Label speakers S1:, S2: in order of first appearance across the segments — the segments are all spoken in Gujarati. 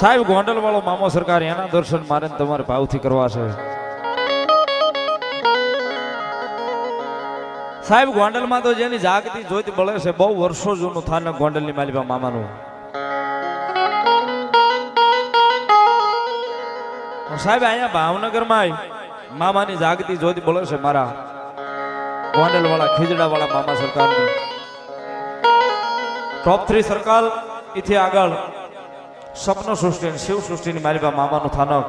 S1: સાહેબ ગોંડલ વાળો મામો સરકાર એના દર્શન મારે તમારે ભાવથી કરવા છે. સાહેબ, ગોંડલમાં તો જેની જાગતી જોઈતી બળે છે, બહુ વર્ષો જૂનું થાનક ગોંડલની માલિકા મામાનું. સાહેબ, અહીંયા ભાવનગરમાં મામાની જાગતી જોઈતી બળે છે મારા ગોંડલ વાળા ખીજડા વાળા મામા સરકારની. ટોપ થ્રી સર્કલ એથી આગળ સપનો સૃષ્ટિ શિવ સૃષ્ટિની મારી મામાનું થાનક.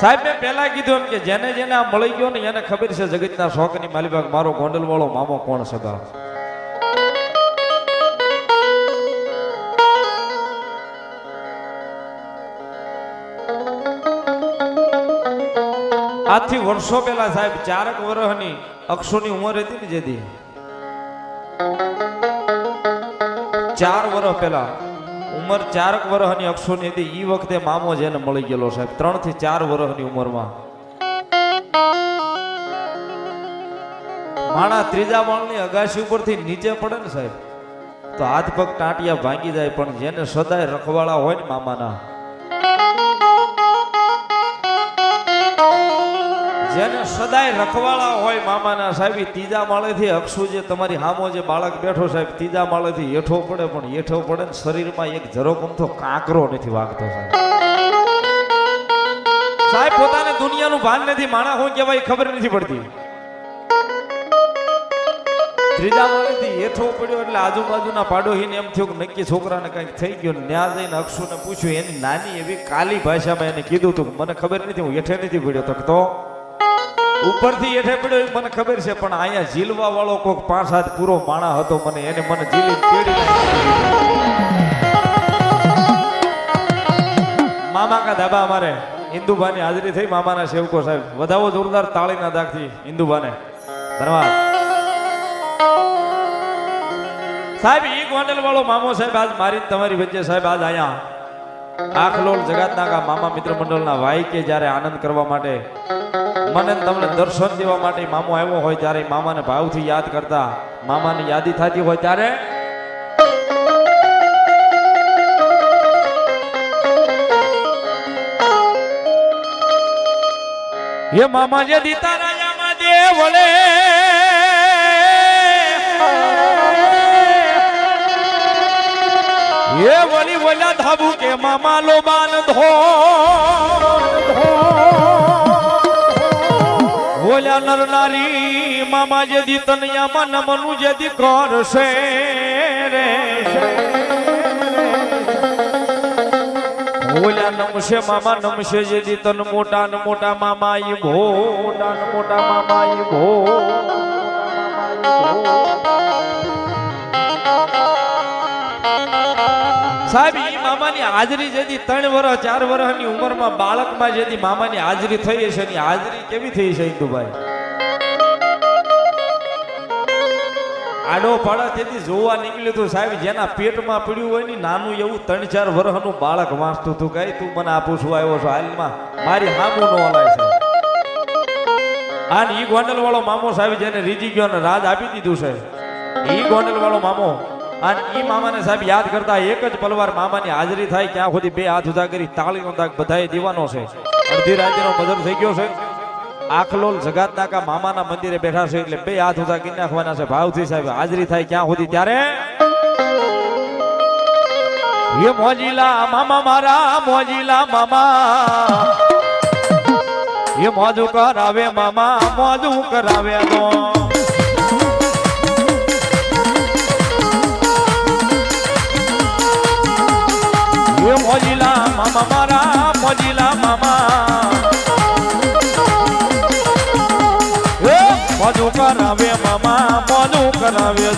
S1: સાહેબ, મેં પહેલા કીધું એમ કે જેને જેને આ મળી ગયો ને એને ખબર છે જગતના શોખની માલિબાગ મારો ગોંડલ વાળો મામો કોણ છે બા? આજથી વર્ષો પહેલા સાહેબ ચારક વર્ષની અક્ષોની ઉંમર હતી ને જેથી ચાર વર્ષ પહેલા. ઉંમર ચારક વર્ષની અક્ષોની હતી. એ વખતે મામો જેને મળી ગયેલો સાહેબ. ત્રણથી ચાર વર્ષની ઉંમરમાં. માણા ત્રીજા માળની અગાશી ઉપરથી નીચે પડે ને સાહેબ. તો હાથ પગ ટાંટિયા ભાંગી જાય, પણ જેને સદાય રખવાળા હોય ને મામાના જેને સદાય રખવાળા હોય મામાના સાહેબ ત્રીજા માળેથી અક્ષુ જે તમારી હામો જે બાળક બેઠો સાહેબ, ત્રીજા માળેથી હેઠો પડે, પણ હેઠો પડે ને શરીરમાં એક જરો ગમતો કાંકરો નથી વાગતો સાહેબ. સાહેબ, પોતાને દુનિયાનું ભાન નથી, માણા હું કહેવાય ખબર નથી પડતી. ત્રીજા માળેથી હેઠો પડ્યો એટલે આજુબાજુના પાડોહીને એમ થયું કે નક્કી છોકરાને કંઈક થઈ ગયું ન્યા જઈને અક્ષુને પૂછ્યું, એની નાની એવી કાલી ભાષામાં એને કીધું હતું મને ખબર નથી, હું હેઠે નથી પડ્યો. તક તો ઉપરથી એઠે પડ્યો મને ખબર છે, પણ અહીંયા ઝીલવા વાળો કોક પાંચ હાથ પૂરો માણા હતો મને, એને મને ઝીલી તેડી મામા કા ધાબા અમારે? ઇન્દુભાની હાજરી થઈ મામાના સેવકો સાહેબ. વધાવો જોરદાર તાળીના દાખથી ઇન્દુભાને ધન્યવાદ. સાહેબ, ઈ ગોંડલ વાળો મામો સાહેબ, આજ મારી તમારી વચ્ચે સાહેબ, આજ અહીંયા આખલોલ જગતના મામા મિત્ર મંડળના વાય કે જ્યારે આનંદ કરવા માટે મને તમને દર્શન દેવા માટે મામો આવ્યો હોય ત્યારે મામાને ભાવથી યાદ કરતા મામાની યાદી થતી હોય ત્યારે? હે મામા જે દીતા રાજામાં દેવળે હે વળી વળ્યા ધાબુ કે મામા લો બાન ધો નર નારી, મામા જેદી તનયામાં નમનું જેદી કરશે રે બોલ્યા, નમશે મામા, નમશે જેદી તન મોટા ન મોટા મામા ઈ મોટા ન મોટા મામા ઈ ભો. સાહેબ મામાની હાજરી જેથી ત્રણ વર્ષ ચાર વર્ષની ઉંમરમાં બાળકમાં જેથી મામાની હાજરી થઈ હશે એની હાજરી કેવી થઈ છે ઇન્દુભાઈ? આડો પાડા તેથી જોવા નીકળ્યું હતું સાહેબ, જેના પેટમાં પીડ્યું હોય ને નાનું એવું ત્રણ ચાર વર્ષનું બાળક વાંચતું હતું કઈ તું મને આ પૂછવા આવ્યો છો હાલમાં. મારી હામું નો હલાય છે આ ઈ ગોંડલ વાળો મામો સાહેબ જેને રીજી ગયો ને રાજ આપી દીધું છે. ઈ ગોંડલ વાળો મામો અને એ મામાને સાહેબ યાદ કરતા એક જ પલવાર મામાની હાજરી થાય ત્યાં સુધી બે હાથ ઉધા કરી, તાળીનો તાક બધાએ દીવાનો છે. અડધી રાત્રિનો મજર થઈ ગયો છે. આખલોલ જગાત નાકા મામાના મંદિરે બેઠા છે, એટલે બે હાથ ઉધા કરી નાખવાના છે. ભાવથી સાહેબ હાજરી થાય ક્યાં સુધી? ત્યારે એ મોજીલા મામા મારા, મોજીલા મામા. એ મોજું કરાવે મામા, મોજું કરાવે તો. મોજું કરાવે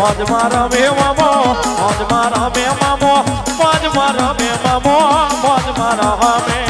S1: Pode marar meu amor, pode marar meu amor, pode marar meu amor, pode marar meu amor.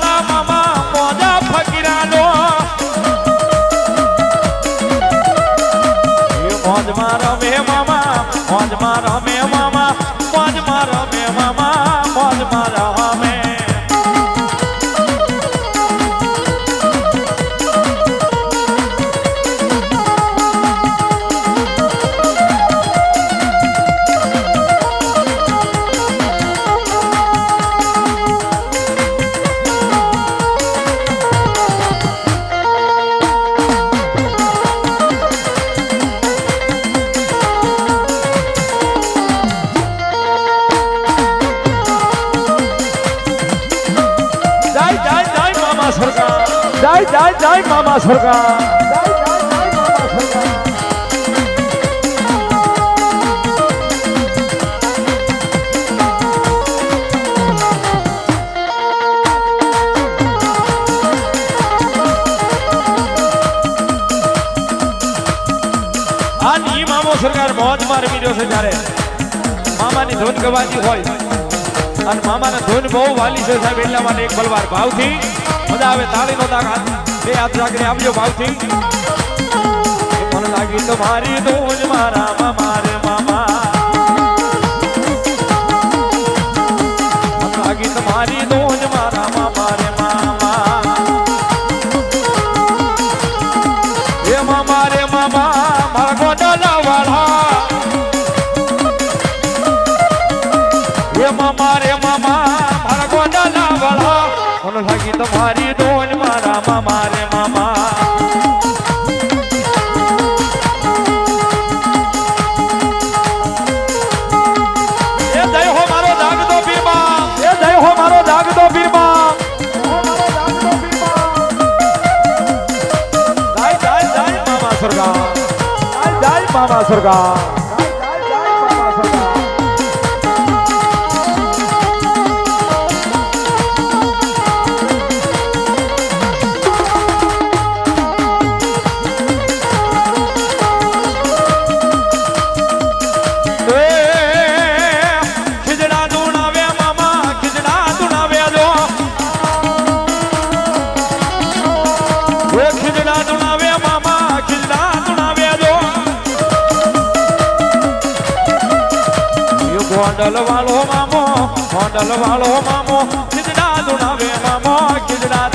S1: જય જય મામા સરકાર સરકાર મોજમાં રમી રહ્યો છે ત્યારે. મામાની ધૂન ગવાતી હોય. અને મામાના ધૂન બહુ વાલી છે સાહેબ, એટલા માટે એક બલવાર ભાવથી. બધા આવે, તાળીનો તાક હાથ હાથ રાખીને આવજો ભાવથી મને લાગી તમારી દોજ મારા મારે. सरकार હોડલ વાળો મામો હોડલ વાળો મામો ખીજડા દુડાવે મામો ખીજડા